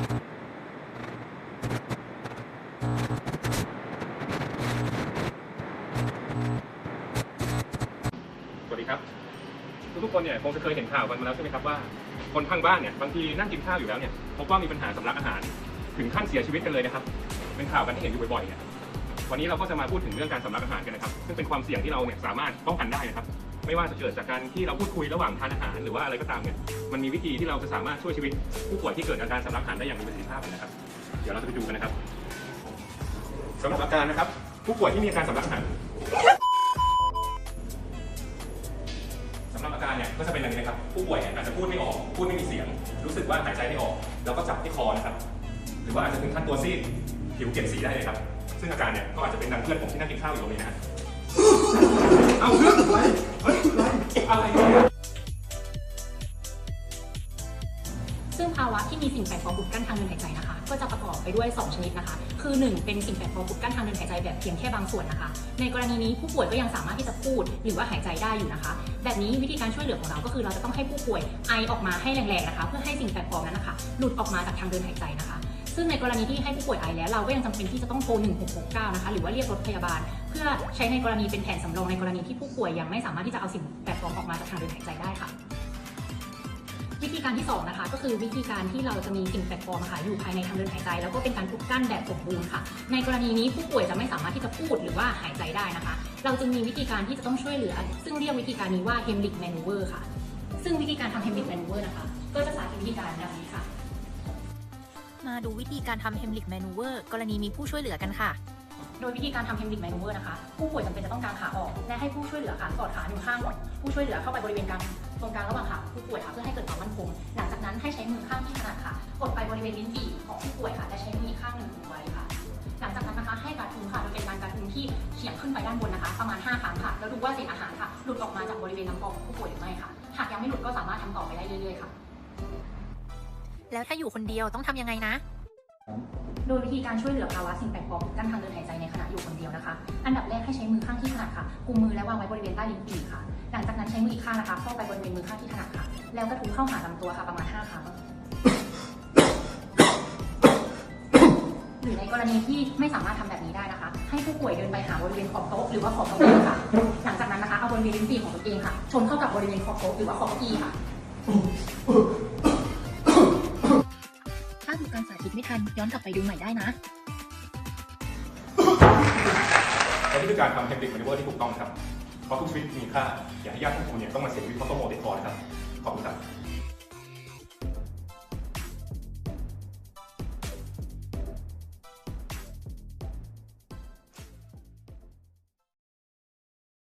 สวัสดีครับ ทุกๆคนเนี่ยคงจะเคยเห็นข่าวกันมาแล้วใช่ไหมครับว่าคนข้างบ้านเนี่ยบางทีนั่งกินข้าวอยู่แล้วเนี่ยพบว่ามีปัญหาสำลักอาหาร ถึงขั้นเสียชีวิตกันเลยนะครับ เป็นข่าวกันที่เห็นอยู่บ่อยๆเนี่ยวันนี้เราก็จะมาพูดถึงเรื่องการสำลักอาหารกันนะครับ ซึ่งเป็นความเสี่ยงที่เราเนี่ยสามารถป้องกันได้นะครับ ไม่ว่าจะเกิดจากการที่เราพูดคุยระหว่างทานอาหารหรือว่าอะไรก็ตามเนี่ยมันมีวิธีที่เราจะสามารถช่วยชีวิตผู้ป่วยที่เกิดอาการสำลักอาหารได้อย่างมีประสิทธิภาพเลยนะครับ เดี๋ยวเราจะไปดูกันนะครับสำหรับอาการนะครับ ผู้ป่วยที่มีอาการสำลักอาหารสำหรับอาการเนี่ยก็จะเป็นอย่างนี้นะครับ ผู้ป่วยเนี่ยอาจจะพูดไม่ออก พูดไม่มีเสียง รู้สึกว่าหายใจไม่ออก แล้วก็จับที่คอนะครับ หรือว่าอาจจะถึงขั้นตัวซีด ผิวเปลี่ยนสีได้เลยครับ ซึ่งอาการเนี่ยก็อาจจะเป็นดังเพื่อนผมที่นั่งกินข้าวอยู่ตรงนี้นะ ซึ่งภาวะที่มีสิ่งแปลกปลอมอุดกั้นทางเดินหายใจนะคะ ก็จะประกอบไปด้วย 2 ชนิดนะคะ คือ 1 เป็นสิ่งแปลกปลอมอุดกั้นทางเดินหายใจแบบเพียงแค่บางส่วนนะคะ ในกรณีนี้ผู้ป่วยก็ยังสามารถที่จะพูดหรือว่าหายใจได้อยู่นะคะ แบบนี้วิธีการช่วยเหลือของเราก็คือเราจะต้องให้ผู้ป่วยไอออกมาให้แรงๆนะคะ เพื่อให้สิ่งแปลกปลอมนั้นนะคะหลุดออกมาจากทางเดินหายใจนะคะซึ่งในกรณีที่ให้ผู้ป่วยไอแล้ว เราก็ยังจำเป็นที่จะต้องโทร 1669 นะคะ หรือว่าเรียกรถพยาบาล เพื่อใช้ในกรณีเป็นแผนสำรองในกรณีที่ผู้ป่วยยังไม่สามารถที่จะเอาสิ่งแปลกปลอมออกมาจากทางเดินหายใจได้ค่ะ วิธีการที่สองนะคะก็คือวิธีการที่เราจะมีสิ่งแปลกปลอมค่ะอยู่ภายในทางเดินหายใจ แล้วก็เป็นการอุดกั้นแบบสมบูรณ์ค่ะ ในกรณีนี้ผู้ป่วยจะไม่สามารถที่จะพูดหรือว่าหายใจได้นะคะ เราจึงมีวิธีการที่จะต้องช่วยเหลือ ซึ่งเรียกวิธีการนี้ว่า Heimlich Maneuver ค่ะ ซึ่งวิธีการทำ Heimlich Maneuver นะคะก็จะสาธิตวิธีการดังนี้ค่ะ มาดูวิธีการทำ Heimlich Maneuver กรณีมีผู้ช่วยเหลือกันค่ะ โดยวิธีการทำ Heimlich Maneuver นะคะผู้ป่วยจำเป็นจะต้องกางขาออกและให้ผู้ช่วยเหลือค่ะกอดขาหนึ่งข้างผู้ช่วยเหลือเข้าไปบริเวณกลางตรงกลางระหว่างขาผู้ป่วยค่ะเพื่อให้เกิดความมั่นคงหลังจากนั้นให้ใช้มือข้างที่ถนัดค่ะกดไปบริเวณลิ้นปี่ของผู้ป่วยค่ะและใช้มืออีกข้างหนึ่งไว้ค่ะ หลังจากนั้นนะคะให้การทุ้งค่ะโดยเป็นการการทุ้งที่เฉียงขึ้นไปด้านบนนะคะ ประมาณ 5 ครั้งค่ะแล้วดูว่าเศษอาหารค่ะหลุดออกมาจากบริเวณลำคอของผู้ป่วยหรือไม่ค่ะ หากยังไม่หลุดก็สามารถทำต่อไปได้เรื่อยๆค่ะ แล้วถ้าอยู่คนเดียวต้องทำยังไงนะ โดยวิธีการช่วยเหลือภาวะสิ่งแปลกปลอมกั้นทางเดินหายใจในขณะอยู่คนเดียวนะคะ อันดับแรกให้ใช้มือข้างที่ถนัดค่ะกุมมือและวางไว้บริเวณใต้ลิ้นปี่ค่ะ หลังจากนั้นใช้มืออีกข้างนะคะเข้าไปบริเวณมือข้างที่ถนัดค่ะ แล้วกระทุ้เข้าหาลำตัวค่ะประมาณ5ครั้งหรือในกรณีที่ไม่สามารถทำแบบนี้ได้นะคะ ให้ผู้ป่วยเดินไปหาบริเวณขอบโต๊ะหรือว่าขอบเก้าอี้ค่ะ หลังจากนั้นนะคะเอาบริเวณลิ้นปี่ของตัวเองค่ะ ชนเข้ากับบริเวณขอบโต๊ะหรือว่าขอบเก้าอี้ค่ะ ดูการสาธิตไม่ทัน ย้อนกลับไปดูใหม่ได้นะ และนี่คือการทำเทคนิคมานิเวอร์ที่ถูกต้องครับ เพราะทุกชีวิตมีค่า อย่าให้ญาติของคุณเนี่ยต้องมาเสียชีวิตเพราะต้มโมติดคอนะครับ ขอบคุณครับ